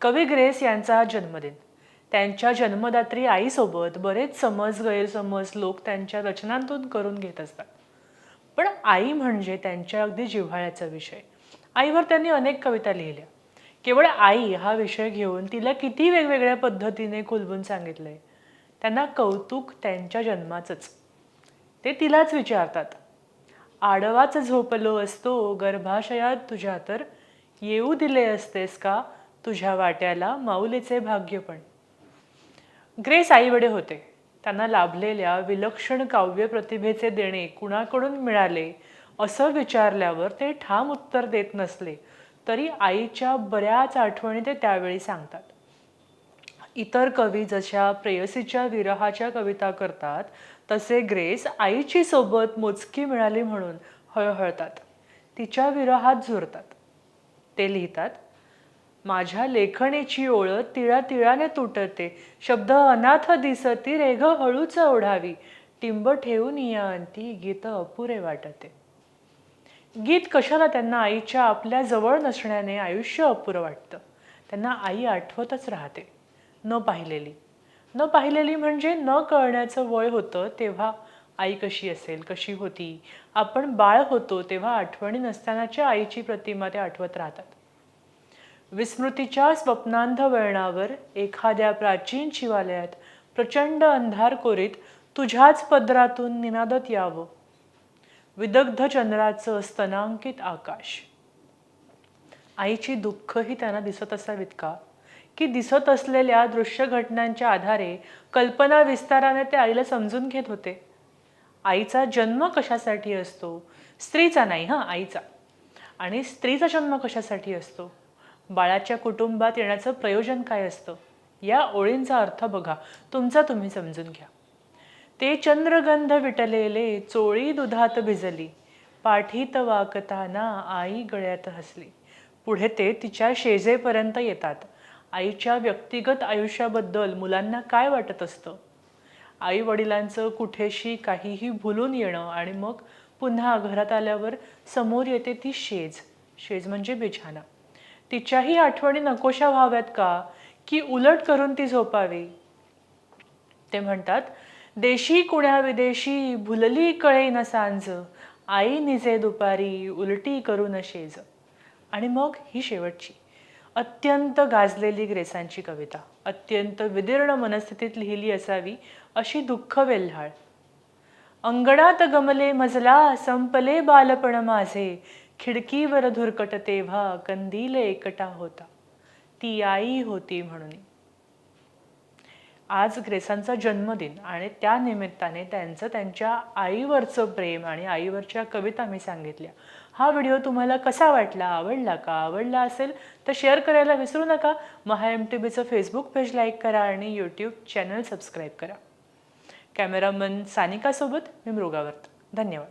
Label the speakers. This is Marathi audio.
Speaker 1: कवी ग्रेस यांचा हा जन्मदिन. त्यांच्या जन्मदात्री आईसोबत बरेच समज गैरसमज लोक त्यांच्या रचनांतून करून घेत असतात. पण आई म्हणजे त्यांच्या अगदी जिव्हाळ्याचा विषय. आईवर त्यांनी अनेक कविता लिहिल्या. केवळ आई हा विषय घेऊन तिला किती वेगवेगळ्या पद्धतीने खुलवून सांगितलंय. त्यांना कौतुक त्यांच्या जन्माचंच. ते तिलाच विचारतात. आडवाच झोपलो असतो गर्भाशयात तुझ्या तर येऊ दिले असतेस का? तुझ्या वाट्याला माऊलीचे भाग्य पण. ग्रेस आईवडे होते. त्यांना लाभलेल्या विलक्षण काव्य प्रतिभेचे देणे कुणाकडून मिळाले असं विचारल्यावर ते ठाम उत्तर देत नसले तरी आईच्या बऱ्याच आठवणी ते त्यावेळी सांगतात. इतर कवी जशा प्रेयसीच्या विरहाच्या कविता करतात तसे ग्रेस आईची सोबत मोजकी मिळाली म्हणून हळहळतात. तिच्या विरहात झुरतात. ते लिहितात माझ्या लेखणीची ओळख तिळा तिळाने तुटते. शब्द अनाथ दिसती रेघ हळूच ओढावी टिंब ठेवून या अंती गीत अपुरे वाटते. गीत कशाला त्यांना आईच्या आपल्या जवळ नसण्याने आयुष्य अपुरं वाटतं. त्यांना आई आठवतच राहते. न पाहिलेली. न पाहिलेली म्हणजे न कळण्याचं वय होतं तेव्हा आई कशी असेल कशी होती? आपण बाळ होतो तेव्हा आठवणी नसतानाच्या आईची प्रतिमा ते आठवत राहतात. विस्मृतीच्या स्वप्नांध वळणावर एखाद्या प्राचीन शिवालयात प्रचंड अंधार कोरीत तुझ्याच पदरातून निनादत यावं. विदग्ध चंद्राचं स्तनांकित आकाश. आईची दुःखही त्यांना दिसत असावीत का? की दिसत असलेल्या दृश्य घटनांच्या आधारे कल्पना विस्ताराने ते आईला समजून घेत होते? आईचा जन्म कशासाठी असतो? स्त्रीचा नाही हां आईचा. आणि स्त्रीचा जन्म कशासाठी असतो? बाळाच्या कुटुंबात येण्याचं प्रयोजन काय असतं? या ओळींचा अर्थ बघा. तुमचा तुम्ही समजून घ्या. ते चंद्रगंध विटलेले चोळी दुधात भिजली. पाठीत वाकताना आई गळ्यात हसली. पुढे ते तिच्या शेजेपर्यंत येतात. आईच्या व्यक्तिगत आयुष्याबद्दल मुलांना काय वाटत असतं? आई वडिलांचं कुठेशी काहीही भुलून येणं आणि मग पुन्हा घरात आल्यावर समोर येते ती शेज. शेज म्हणजे बिछाना. तिच्याही आठवणी नकोशा व्हाव्यात का? की उलट करून ती झोपावी? ते म्हणतात देशी कुण्या विदेशी भुलली कळे न सांज. आई निजे दुपारी उलटी करून शेज. आणि मग ही शेवटची अत्यंत गाजलेली ग्रेसांची कविता अत्यंत विदीर्ण मनस्थितीत लिहिली असावी अशी दुःख वेल्हाळ. अंगणात गमले मजला संपले बालपण माझे. खिडकीवर धुरकट तेव्हा कंदील एकटा होता. ती आई होती म्हणून. आज ग्रेसांचा जन्मदिन आणि त्या निमित्ताने त्यांचं त्यांच्या आईवरचं प्रेम आणि आईवरच्या कविता मी सांगितल्या. हा व्हिडिओ तुम्हाला कसा वाटला आवडला का? आवडला असेल तर शेअर करायला विसरू नका. महा एम टी बीचं फेसबुक पेज लाईक करा आणि यूट्यूब चॅनल सबस्क्राईब करा. कॅमेरामन सानिकासोबत मी मृगावर्त. धन्यवाद.